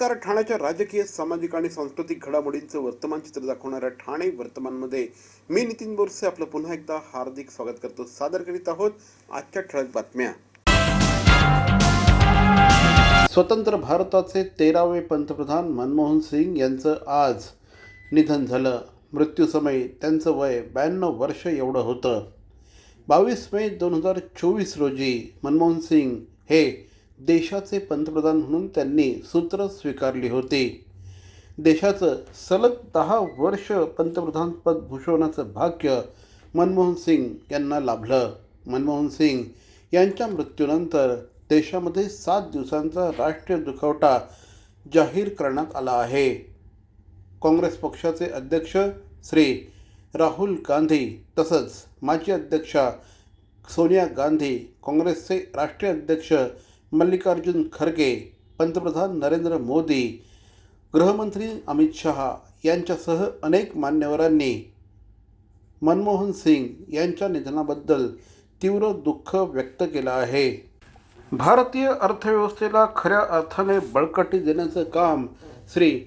नमस्कार ठाण्याच्या राजकीय सामाजिक आणि सांस्कृतिक घडामोडींचं वर्तमान चित्र दाखवणाऱ्या ठाणे वर्तमानमध्ये मी नितीन बोरसे आपलं पुन्हा एकदा हार्दिक स्वागत करतो. सादर करीत आहोत आजच्या ठळक बातम्या. स्वतंत्र भारताचे तेरावे पंतप्रधान मनमोहन सिंग यांचं आज निधन झालं. मृत्यूसमयी त्यांचं वय ब्याण्णव वर्ष एवढं होतं. बावीस मे दोन हजार चोवीस रोजी मनमोहन सिंग हे देशाचे पंतप्रधान म्हणून त्यांनी सूत्र स्वीकारले होते. देशाचं सलग दहा वर्ष पंतप्रधानपद भूषवण्याचं भाग्य मनमोहन सिंग यांना लाभलं. मनमोहन सिंग यांच्या मृत्यूनंतर देशामध्ये सात दिवसांचा राष्ट्रीय दुखवटा जाहीर करण्यात आला आहे. काँग्रेस पक्षाचे अध्यक्ष श्री राहुल गांधी तसंच माजी अध्यक्षा सोनिया गांधी काँग्रेसचे राष्ट्रीय अध्यक्ष मल्लिकार्जुन खरगे पंतप्रधान नरेंद्र मोदी गृहमंत्री अमित शहा यांच्यासह अनेक मान्यवरांनी मनमोहन सिंग यांच्या निधनाबद्दल तीव्र दुःख व्यक्त केलं आहे. भारतीय अर्थव्यवस्थेला खऱ्या अर्थाने बळकटी देण्याचं काम श्री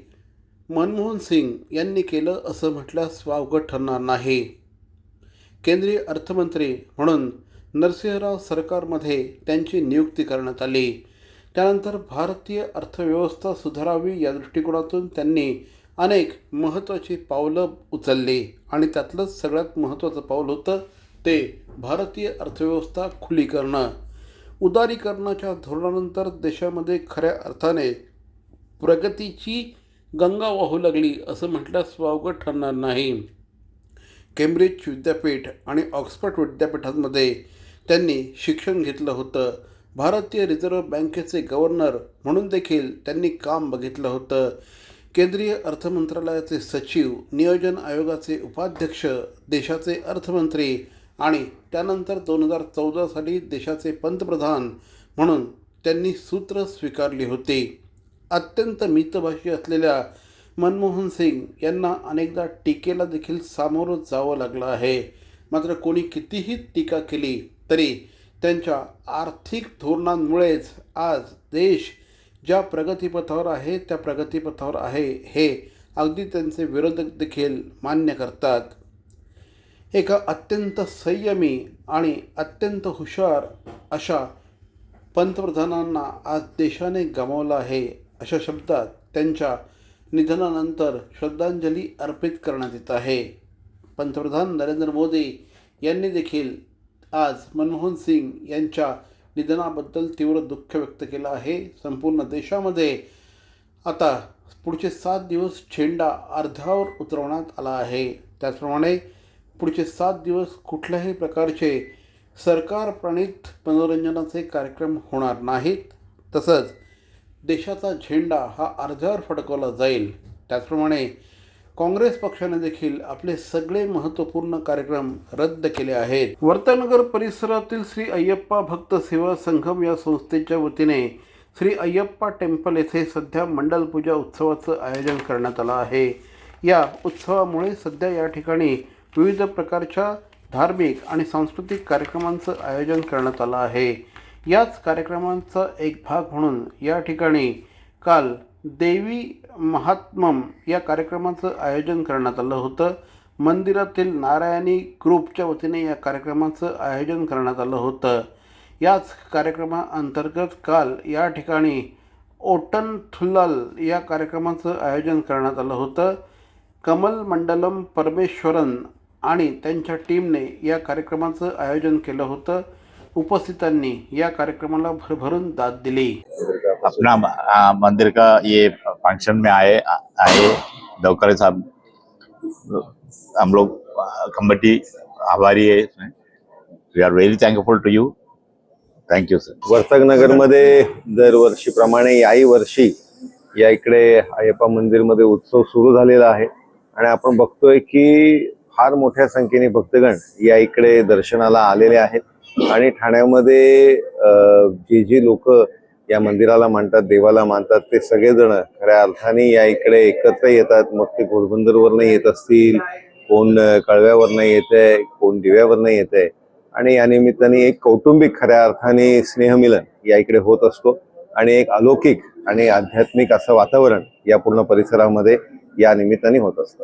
मनमोहन सिंग यांनी केलं असं म्हटल्यास वावगं ठरणार नाही. केंद्रीय अर्थमंत्री म्हणून नरसिंहराव सरकारमध्ये त्यांची नियुक्ती करण्यात आली. त्यानंतर भारतीय अर्थव्यवस्था सुधारावी या दृष्टिकोनातून त्यांनी अनेक महत्त्वाची पावलं उचलली आणि त्यातलंच सगळ्यात महत्त्वाचं पाऊल होतं ते भारतीय अर्थव्यवस्था खुली करणं उदारीकरणाच्या धोरणानंतर देशामध्ये खऱ्या अर्थाने प्रगतीची गंगा वाहू लागली असं म्हटल्यास वावगं ठरणार नाही. केम्ब्रिज विद्यापीठ आणि ऑक्सफर्ड विद्यापीठांमध्ये त्यांनी शिक्षण घेतलं होतं. भारतीय रिझर्व्ह बँकेचे गव्हर्नर म्हणून देखील त्यांनी काम बघितलं होतं. केंद्रीय अर्थमंत्रालयाचे सचिव नियोजन आयोगाचे उपाध्यक्ष देशाचे अर्थमंत्री आणि त्यानंतर दोन हजार चौदा साली देशाचे पंतप्रधान म्हणून त्यांनी सूत्र स्वीकारली होती. अत्यंत मितभाषी असलेल्या मनमोहन सिंग यांना अनेकदा टीकेला देखील सामोरं जावं लागलं आहे. मात्र कोणी कितीही टीका केली तरी त्यांच्या आर्थिक धोरणांमुळेच आज देश ज्या प्रगतीपथावर आहे त्या प्रगतीपथावर आहे हे अगदी त्यांचे विरोधक देखील मान्य करतात. एका अत्यंत संयमी आणि अत्यंत हुशार अशा पंतप्रधानांना आज देशाने गमावलं आहे अशा शब्दात त्यांच्या निधनानंतर श्रद्धांजली अर्पित करण्यात येत आहे. पंतप्रधान नरेंद्र मोदी यांनी देखील आज मनमोहन सिंग यांच्या निधनाबद्दल तीव्र दुःख व्यक्त केलं आहे. संपूर्ण देशामध्ये आता पुढचे सात दिवस झेंडा अर्ध्यावर उतरवण्यात आला आहे. त्याचप्रमाणे पुढचे सात दिवस कुठल्याही प्रकारचे सरकार प्रणित मनोरंजनाचे कार्यक्रम होणार नाहीत. तसंच देशाचा झेंडा हा अर्ध्यावर फडकवला जाईल. त्याचप्रमाणे काँग्रेस पक्षाने देखील आपले सगळे महत्त्वपूर्ण कार्यक्रम रद्द केले आहेत. वर्तनगर परिसरातील श्री अय्यप्पा भक्त सेवा संघम या संस्थेच्या वतीने श्री अय्यप्पा टेम्पल येथे सध्या मंडल पूजा उत्सवाचं आयोजन करण्यात आलं आहे. या उत्सवामुळे सध्या या ठिकाणी विविध प्रकारच्या धार्मिक आणि सांस्कृतिक कार्यक्रमांचं आयोजन करण्यात आलं आहे. याच कार्यक्रमांचा एक भाग म्हणून या ठिकाणी काल देवी महात्मम या कार्यक्रमाचं आयोजन करण्यात आलं होतं. मंदिरातील नारायणी ग्रुपच्या वतीने या कार्यक्रमाचं आयोजन करण्यात आलं होतं. याच कार्यक्रमाअंतर्गत काल या ठिकाणी ओटन थुल्लाल या कार्यक्रमाचं आयोजन करण्यात आलं होतं. कमल मंडलम परमेश्वरन आणि त्यांच्या टीमने या कार्यक्रमाचं आयोजन केलं होतं. उपस्थितांनी या कार्यक्रमाला भरभरून दाद दिली. अपना आ, मंदिर का ये फंक्शन में आए आए दौकरे साहब हम लोग कमेटी आभारी है इसमें। We are very thankful to you thank you sir वर्तकनगरमध्ये दरवर्षीप्रमाणे याही वर्षी या इकडे अय्यप्पा मंदिरमध्ये उत्सव सुरू झालेला आहे. आणि आपण बघतोय की फार मोठ्या संख्येने भक्तगण या इकडे दर्शनाला आलेले आहेत. आणि ठाण्यामध्ये जे जे लोक या मंदिराला मानतात देवाला मानतात ते सगळेजण खऱ्या अर्थाने या इकडे एकत्र येतात. मग ते घोडबंदरवरनं येत असतील कोण कळव्यावरनं येत आहे कोण दिव्यावरनं येत आहे आणि या निमित्ताने एक कौटुंबिक खऱ्या अर्थाने स्नेहमिलन या इकडे होत असतो. आणि एक अलौकिक आणि आध्यात्मिक असं वातावरण या पूर्ण परिसरामध्ये या निमित्ताने होत असतं.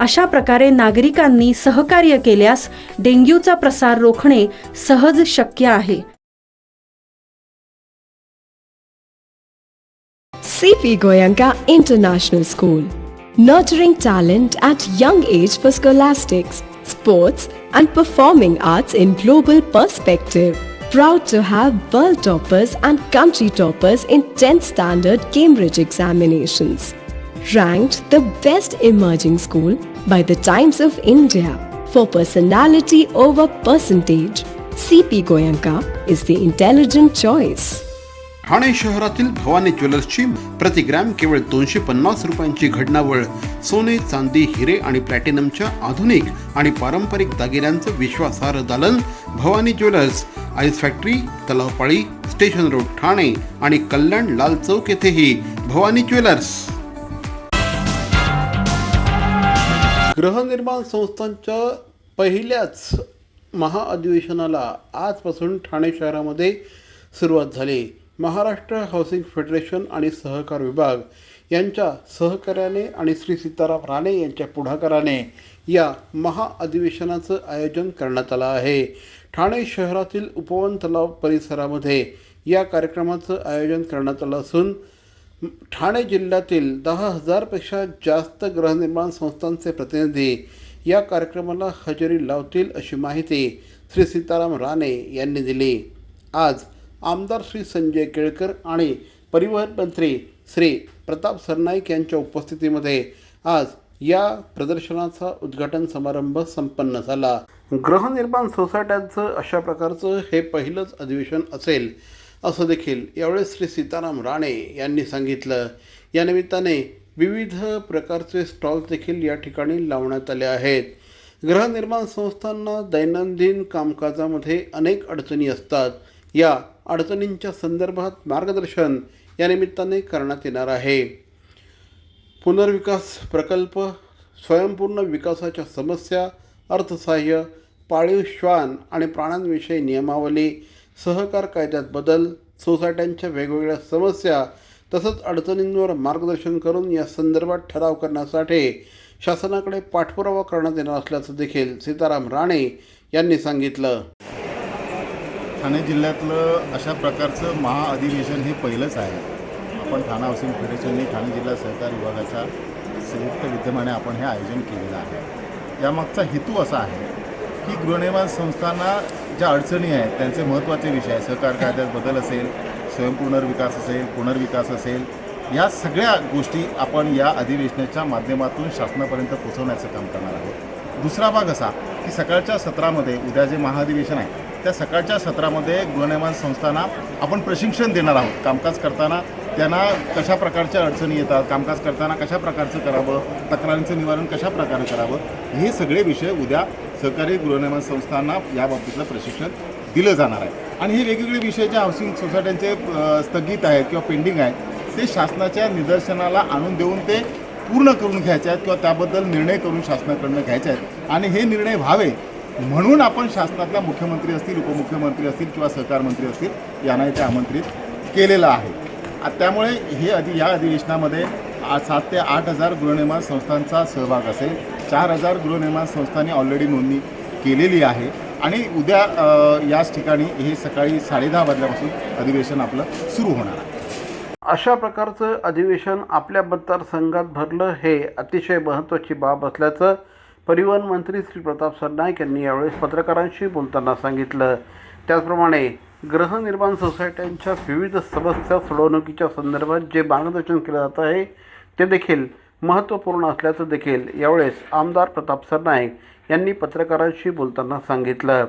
अशा प्रकारे नागरिकांनी सहकार्य केल्यास डेंग्यूचा प्रसार रोखणे सहज शक्य आहे. CP Goenka international school nurturing talent at young age for scholastics sports and performing arts in global perspective proud to have world toppers and country toppers in tenth standard Cambridge examinations ranked the best emerging school by the Times of India for personality over percentage. CP Goyanka is the intelligent choice. Thane शहरातील भवानी ज्वेलर्सची प्रति gram केवळ दोनशे पन्नास रुपयांची घडणावळ सोने चांदी हिरे आणि प्लॅटिनमच्या आधुनिक आणि पारंपरिक दागिन्यांचं विश्वासार्ह दालन Bhavani jewellers ice factory Talavpali station road Thane आणि कल्याण लाल चौक येथेही भवानी ज्वेलर्स गृहनिर्माण संस्थांच्या पहिल्याच महाअधिवेशनाला आजपासून ठाणे शहरामध्ये सुरुवात झाली. महाराष्ट्र हाऊसिंग फेडरेशन आणि सहकार विभाग यांच्या सहकार्याने आणि श्री सीताराम राणे यांच्या पुढाकाराने या महाअधिवेशनाचं आयोजन करण्यात आलं आहे. ठाणे शहरातील उपवन तलाव परिसरामध्ये या कार्यक्रमाचं आयोजन करण्यात आलं असून ठाणे जिल्ह्यातील दहा हजारपेक्षा जास्त गृहनिर्माण संस्थांचे प्रतिनिधी या कार्यक्रमाला हजेरी लावतील अशी माहिती श्री सीताराम राणे यांनी दिली. आज आमदार श्री संजय केळकर आणि परिवहन मंत्री श्री प्रताप सरनाईक यांच्या उपस्थितीमध्ये आज या प्रदर्शनाचा उद्घाटन समारंभ संपन्न झाला. गृहनिर्माण सोसायट्यांचं अशा प्रकारचं हे पहिलंच अधिवेशन असेल. असं देखील यावेळेस श्री सीताराम राणे यांनी सांगितलं. या निमित्ताने विविध प्रकारचे स्टॉल्स देखील या ठिकाणी लावण्यात आले आहेत. गृहनिर्माण संस्थांना दैनंदिन कामकाजामध्ये अनेक अडचणी असतात. या अडचणींच्या संदर्भात मार्गदर्शन या निमित्ताने करण्यात येणार आहे. पुनर्विकास प्रकल्प स्वयंपूर्ण विकासाच्या समस्या अर्थसहाय्य पाळीव श्वान आणि प्राण्यांविषयी नियमावली सहकार कायद्यात बदल सोसायट्यांच्या वेगवेगळ्या समस्या तसंच अडचणींवर मार्गदर्शन करून या संदर्भात ठराव करण्यासाठी शासनाकडे पाठपुरावा करण्यात येणार असल्याचं देखील सीताराम राणे यांनी सांगितलं. ठाणे जिल्ह्यातलं अशा प्रकारचं महाअधिवेशन हे पहिलंच आहे. आपण ठाणा हाऊसिंग फेडरेशनने ठाणे जिल्हा सहकार विभागाच्या संयुक्त विद्यमाने आपण हे आयोजन केलेलं आहे. यामागचा हेतू असा आहे की गृहनिर्माण संस्थांना ज्या अडचणी आहेत त्यांचे महत्त्वाचे विषय आहे सहकार कायद्यात बदल असेल स्वयंपुनर्विकास असेल पुनर्विकास असेल या सगळ्या गोष्टी आपण या अधिवेशनाच्या माध्यमातून शासनापर्यंत पोहोचवण्याचं काम करणार आहोत. दुसरा भाग असा की सकाळच्या सत्रामध्ये उद्या जे महाअधिवेशन आहे त्या सकाळच्या सत्रामध्ये गृहनिर्माण संस्थांना आपण प्रशिक्षण देणार आहोत. कामकाज करताना त्यांना कशा प्रकारच्या अडचणी येतात कामकाज करताना कशा प्रकारचं करावं तक्रारींचं निवारण कशा प्रकारे करावं हे सगळे विषय उद्या सहकारी गृहनिर्माण संस्थांना याबाबतीतलं प्रशिक्षण दिलं जाणार आहे. आणि हे वेगवेगळे विषय जे हाऊसिंग सोसायट्यांचे स्थगित आहेत किंवा पेंडिंग आहेत ते शासनाच्या निदर्शनाला आणून देऊन ते पूर्ण करून घ्यायचे आहेत किंवा त्याबद्दल निर्णय करून शासनाकडनं घ्यायचे आहेत. आणि हे निर्णय व्हावे म्हणून आपण शासनातल्या मुख्यमंत्री असतील उपमुख्यमंत्री असतील किंवा सहकार मंत्री असतील यांना इथे आमंत्रित केलेलं आहे. त्यामुळे हे अधि या अधिवेशनामध्ये सात ते आठ हजार गृहनिर्माण संस्थांचा सहभाग असेल. चार हजार गृहनिर्माण संस्थांनी ऑलरेडी नोंदणी केलेली आहे. आणि उद्या याच ठिकाणी हे सकाळी साडेदहा वाजल्यापासून अधिवेशन आपलं सुरू होणार आहे. अशा प्रकारचं अधिवेशन आपल्या मतदारसंघात भरलं हे अतिशय महत्त्वाची बाब असल्याचं परिवहन मंत्री श्री प्रताप सरनाईक यांनी यावेळेस पत्रकारांशी बोलताना सांगितलं. त्याचप्रमाणे गृहनिर्माण सोसायट्यांच्या विविध समस्या सोडवणुकीच्या संदर्भात जे मार्गदर्शन केलं जात आहे ते देखील महत्त्वपूर्ण असल्याचं देखील यावेळेस आमदार प्रताप सरनाईक यांनी पत्रकारांशी बोलताना सांगितलं.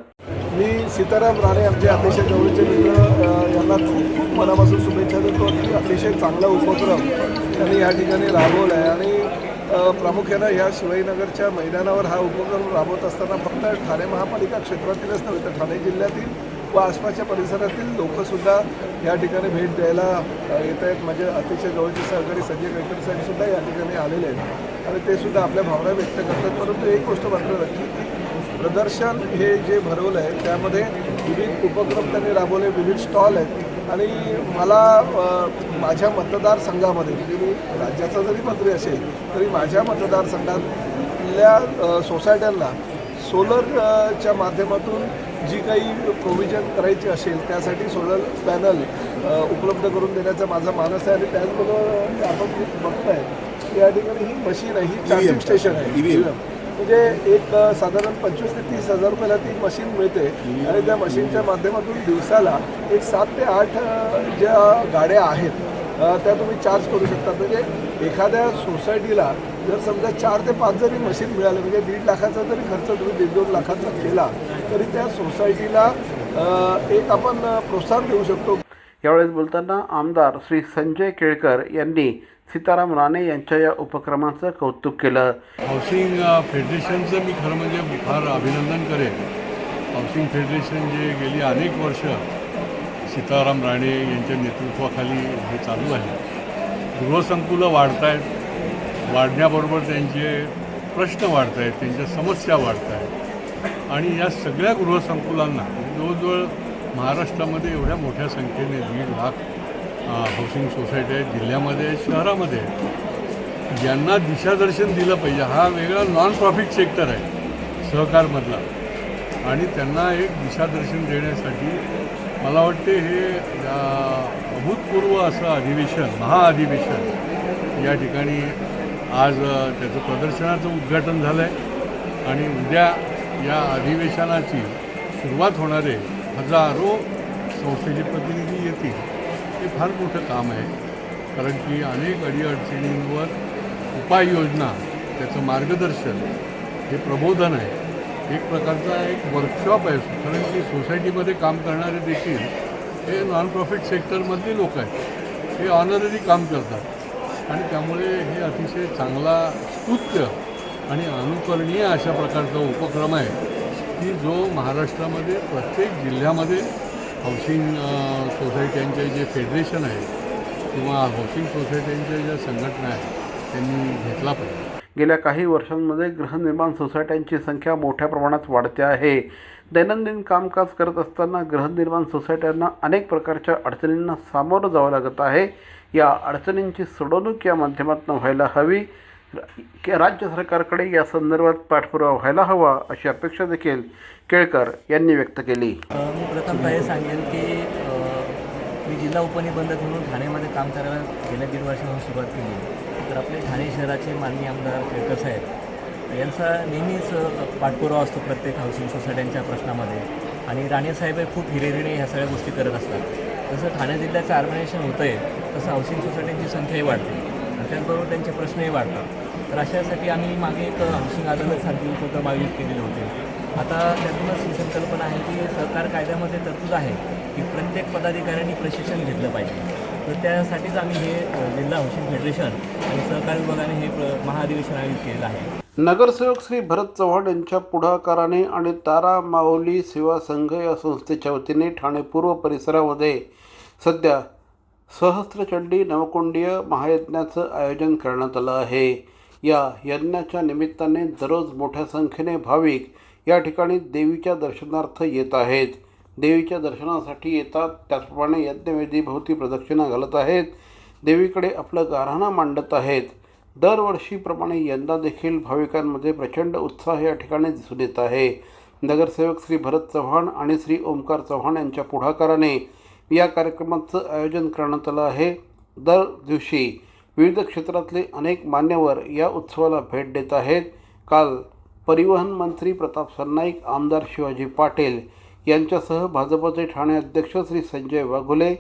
मी सीताराम राणे आमचे अतिशय जवळचे मित्र यांना खूप खूप मनापासून शुभेच्छा देतो. की अतिशय चांगला उपक्रम त्यांनी या ठिकाणी राबवला आहे आणि प्रामुख्यानं ह्या शिवाजीनगरच्या मैदानावर हा उपक्रम राबवत असताना फक्त ठाणे महापालिका क्षेत्रातीलच नव्हे तर ठाणे जिल्ह्यातील व आसपासच्या परिसरातील लोकंसुद्धा या ठिकाणी भेट द्यायला येत आहेत. म्हणजे अतिशय जवळचे सहकारी संजय गडकरी साहेबसुद्धा या ठिकाणी आलेले आहेत. आणि ते सुद्धा आपल्या भावना व्यक्त करतात. परंतु एक गोष्ट मात्र नक्की की प्रदर्शन हे जे भरवलं आहे त्यामध्ये विविध उपक्रम त्यांनी राबवले विविध स्टॉल आहेत. आणि मला माझ्या मतदारसंघामध्ये म्हणजे मी राज्याचा जरी मंत्री असेल तरी माझ्या मतदारसंघातल्या सोसायट्यांना सोलरच्या माध्यमातून जी काही प्रोव्हिजन करायची असेल त्यासाठी सोलर पॅनल उपलब्ध करून देण्याचा माझा मानस आहे आणि त्याचबरोबर आपण जे बघताय की या ठिकाणी ही मशीन आहे ही चार्जिंग स्टेशन आहे. EVM. म्हणजे एक साधारण पंचवीस ते तीस हजार रुपयाला ती मशीन मिळते आणि त्या मशीनच्या माध्यमातून दिवसाला एक सात ते आठ ज्या गाड्या आहेत त्या तुम्ही चार्ज करू शकता. म्हणजे एखाद्या सोसायटीला जर समजा चार ते पाच जरी मशीन मिळालं म्हणजे दीड लाखाचा जरी खर्च तुम्ही दीड दोन लाखाचा केला तरी त्या सोसायटीला एक आपण प्रोत्साहन देऊ शकतो. यावेळेस बोलताना आमदार श्री संजय केळकर यांनी सीताराम राणे यांच्या या उपक्रमाचं कौतुक केलं. हाऊसिंग फेडरेशनचं मी खरं म्हणजे फार अभिनंदन करेन. हाऊसिंग फेडरेशन जे गेली अनेक वर्ष सीताराम राणे यांच्या नेतृत्वाखाली हे चालू आहे. गृहसंकुलं वाढत आहेत वाढण्याबरोबर त्यांचे प्रश्न वाढत आहेत त्यांच्या समस्या वाढत आहेत आणि या सगळ्या गृहसंकुलांना म्हणजे जवळजवळ महाराष्ट्रामध्ये एवढ्या मोठ्या संख्येने दीड लाख हाऊसिंग सोसायटी आहेत जिल्ह्यामध्ये शहरामध्ये ज्यांना दिशादर्शन दिलं पाहिजे हा वेगळा नॉन प्रॉफिट सेक्टर आहे सहकारमधला. आणि त्यांना एक दिशादर्शन देण्यासाठी मला वाटते हे अभूतपूर्व असं अधिवेशन महाअधिवेशन या ठिकाणी आज त्याचं प्रदर्शनाचं उद्घाटन झालं आहे आणि उद्या या अधिवेशनाची सुरुवात होणारे हजारो संस्थेचे प्रतिनिधी येतील हे फार मोठं काम आहे. कारण की अनेक अडीअडचणींवर उपाययोजना त्याचं मार्गदर्शन हे प्रबोधन आहे. एक प्रकारचा एक वर्कशॉप आहे. कारण की सोसायटीमध्ये काम करणारे देखील हे नॉन प्रॉफिट सेक्टरमधले लोक आहेत. हे ऑनररी काम करतात. आणि त्यामुळे हे अतिशय चांगला स्तुत्य आणि अनुकरणीय अशा प्रकारचा उपक्रम आहे की जो महाराष्ट्रामध्ये प्रत्येक जिल्ह्यामध्ये हाऊसिंग सोसायट्यांचे जे फेडरेशन आहे किंवा हाऊसिंग सोसायट्यांच्या ज्या संघटना आहेत त्यांनी घेतला पाहिजे. गेल्या काही वर्षांमध्ये गृहनिर्माण सोसायट्यांची संख्या मोठ्या प्रमाणात वाढते आहे. दैनंदिन कामकाज करत असताना गृहनिर्माण सोसायट्यांना अनेक प्रकारच्या अडचणींना सामोरं जावं लागत आहे. या अडचणींची सोडवणूक या माध्यमातून व्हायला हवी. राज्य सरकारकडे या संदर्भात पाठपुरावा व्हायला हवा अशी अपेक्षा देखील केळकर यांनी व्यक्त केली. मी प्रथमतः हे सांगेन की मी जिल्हा उपनिबंधक म्हणून ठाण्यामध्ये काम करायला गेल्या दीड वर्षापासून सुरुवात केली तर आपले ठाणे शहराचे माननीय आमदार केळकर साहेब यांचा नेहमीच पाठपुरावा असतो प्रत्येक हाऊसिंग सोसायट्यांच्या प्रश्नामध्ये. आणि राणेसाहेब हे खूप हिरेरिणे ह्या सगळ्या गोष्टी करत असतात. जसं ठाणे जिल्ह्याचं आर्मिनेशन होतं आहे तसं हाऊसिंग सोसायट्यांची संख्याही वाढते. आणि त्याचबरोबर त्यांचे प्रश्नही वाढतात. तर अशासाठी आम्ही मागे एक हाऊसिंग अदालतसारखे उपक्रम आयोजित केलेले होते. आता त्यातूनच ही संकल्पना आहे की सहकार कायद्यामध्ये तरतूद आहे की प्रत्येक पदाधिकाऱ्यांनी प्रशिक्षण घेतलं पाहिजे. तर त्यासाठीच आम्ही हे जिल्हा हाऊसिंग फेडरेशन आणि सहकार विभागाने हे महाअधिवेशन आयोजित केलेलं आहे. नगरसेवक श्री भरत चव्हाण यांच्या पुढाकाराने आणि तारा माऊली सेवा संघ या संस्थेच्या वतीने ठाणे पूर्व परिसरामध्ये सध्या सहस्त्रचंडी नवकुंडीय महायज्ञाचं आयोजन करण्यात आलं आहे. या यज्ञाच्या निमित्ताने दररोज मोठ्या संख्येने भाविक या ठिकाणी देवीच्या दर्शनार्थ येत आहेत. देवीच्या दर्शनासाठी येतात. त्याचप्रमाणे यज्ञवेदीभोवती प्रदक्षिणा घालत आहेत. देवीकडे आपलं गाऱ्हाणा मांडत आहेत. दरवर्षीप्रमाणे यंदा देखील भाविकांमध्ये प्रचंड उत्साह या ठिकाणी दिसून येत आहे. नगरसेवक श्री भरत चव्हाण आणि श्री ओमकार चव्हाण यांच्या पुढाकाराने या कार्यक्रमाचं आयोजन करण्यात आलं आहे. दर दिवशी विविध क्षेत्रातले अनेक मान्यवर या उत्सवाला भेट देत आहेत. काल परिवहन मंत्री प्रताप सरनाईक आमदार शिवाजी पाटील यांच्यासह भाजपचे ठाणे अध्यक्ष श्री संजय वाघुले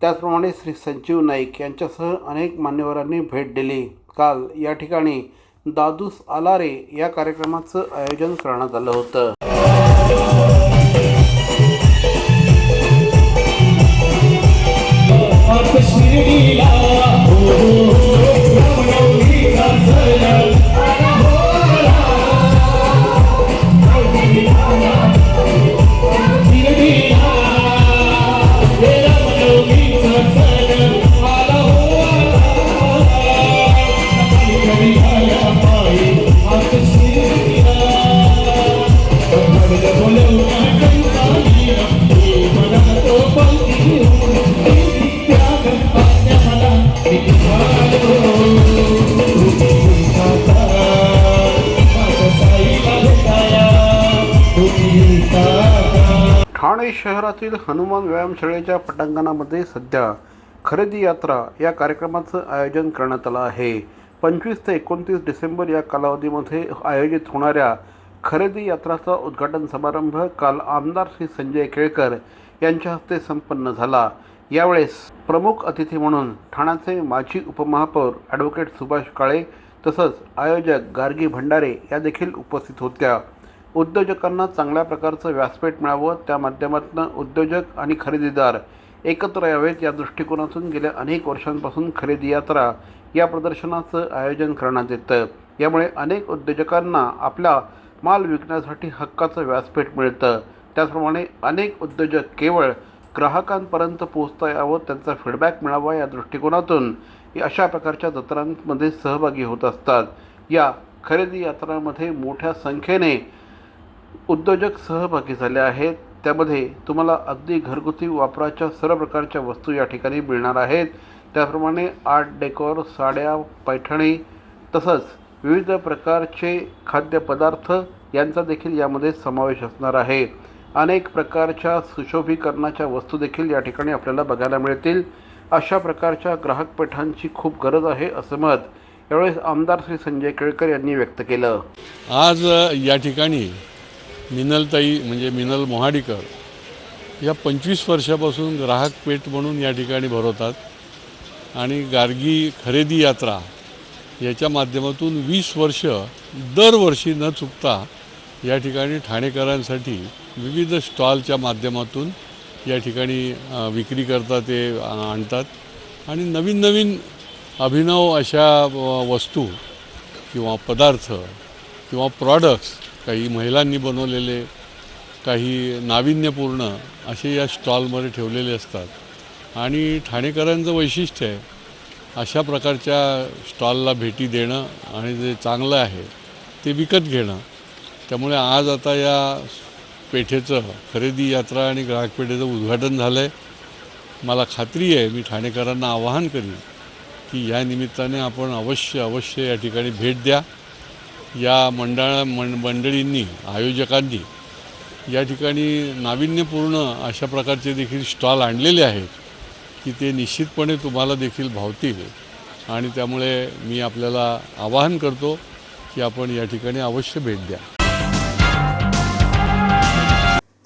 त्याचप्रमाणे श्री संजीव नाईक यांच्यासह अनेक मान्यवरांनी भेट दिली. काल या ठिकाणी दादूस आलारे या कार्यक्रमाचं आयोजन करण्यात आलं होतं. ठाणे शहरातील हनुमान व्यायामशाळेच्या पटांगणामध्ये सध्या खरेदी यात्रा या कार्यक्रमाचं आयोजन करण्यात आलं आहे. पंचवीस ते एकोणतीस डिसेंबर या कालावधीमध्ये आयोजित होणाऱ्या खरेदी यात्राचा उद्घाटन समारंभ काल आमदार श्री संजय केळकर यांच्या हस्ते संपन्न झाला. यावेळेस प्रमुख अतिथी म्हणून ठाण्याचे माजी उपमहापौर ॲडव्होकेट सुभाष काळे तसंच आयोजक गार्गी भंडारे या देखील उपस्थित होत्या. उद्योजकांना चांगल्या प्रकारचं व्यासपीठ मिळावं त्या माध्यमातून उद्योजक आणि खरेदीदार एकत्र यावेत या दृष्टिकोनातून गेल्या अनेक वर्षांपासून खरेदी यात्रा या प्रदर्शनाचं आयोजन करण्यात येतं. यामुळे अनेक उद्योजकांना आपला माल विकण्यासाठी हक्काचं व्यासपीठ मिळतं. त्याचप्रमाणे अनेक उद्योजक केवळ ग्राहकांपर्यंत पोहोचता यावं त्यांचा फीडबॅक मिळावा या दृष्टिकोनातून अशा प्रकारच्या जत्रांमध्ये सहभागी होत असतात. या खरेदी यात्रामध्ये मोठ्या संख्येने उद्योजक सहभागी झाले आहेत. त्यामध्ये तुम्हाला अगदी घरगुती वापराच्या सर्व प्रकारच्या वस्तू या ठिकाणी मिळणार आहेत. त्याप्रमाणे आर्ट डेकोर साड्या पैठणी तसंच विविध प्रकारचे खाद्यपदार्थ यांचा देखील यामध्ये समावेश असणार आहे. अनेक प्रकारच्या सुशोभीकरणाच्या वस्तू देखील या ठिकाणी आपल्याला बघायला मिळतील. अशा प्रकारच्या ग्राहक पेठांची खूप गरज आहे असं मत यावेळेस आमदार श्री संजय केळकर यांनी व्यक्त केलं. आज या ठिकाणी मिनलताई म्हणजे मिनल मोहाडीकर या पंचवीस वर्षापासून ग्राहक पेठ म्हणून या ठिकाणी भरवतात. आणि गार्गी खरेदी यात्रा याच्या माध्यमातून वीस वर्ष दरवर्षी न चुकता या ठिकाणी ठाणेकरांसाठी विविध स्टॉलच्या माध्यमातून या ठिकाणी विक्री करता ते आणतात. आणि नवीन नवीन अभिनव अशा वस्तू किंवा पदार्थ किंवा प्रॉडक्ट्स काही महिलांनी बनवलेले काही नाविन्यपूर्ण असे या स्टॉलमध्ये ठेवलेले असतात. आणि ठाणेकरांचं वैशिष्ट्य आहे अशा प्रकारच्या स्टॉलला भेटी देणं आणि जे चांगलं आहे ते विकत घेणं. त्यामुळे आज आता या पेठेचं खरेदी यात्रा आणि ग्राहक पेठेचं उद्घाटन झालं आहे मला खात्री आहे मी ठाणेकरांना आवाहन करीन की या निमित्ताने आपण अवश्य अवश्य या ठिकाणी भेट द्या. या मंडळा मं मंडळींनी आयोजकांनी या ठिकाणी नाविन्यपूर्ण अशा प्रकारचे देखील स्टॉल आणलेले आहेत की ते निश्चितपणे तुम्हाला देखील भावतील. आणि त्यामुळे मी आपल्याला आवाहन करतो की आपण या ठिकाणी अवश्य भेट द्या.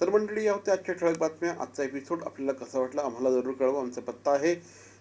तर मंडळी या होत्या आजच्या ठळक बातम्या. आजचा एपिसोड आपल्याला कसा वाटला आम्हाला जरूर कळवा. आमचा पत्ता आहे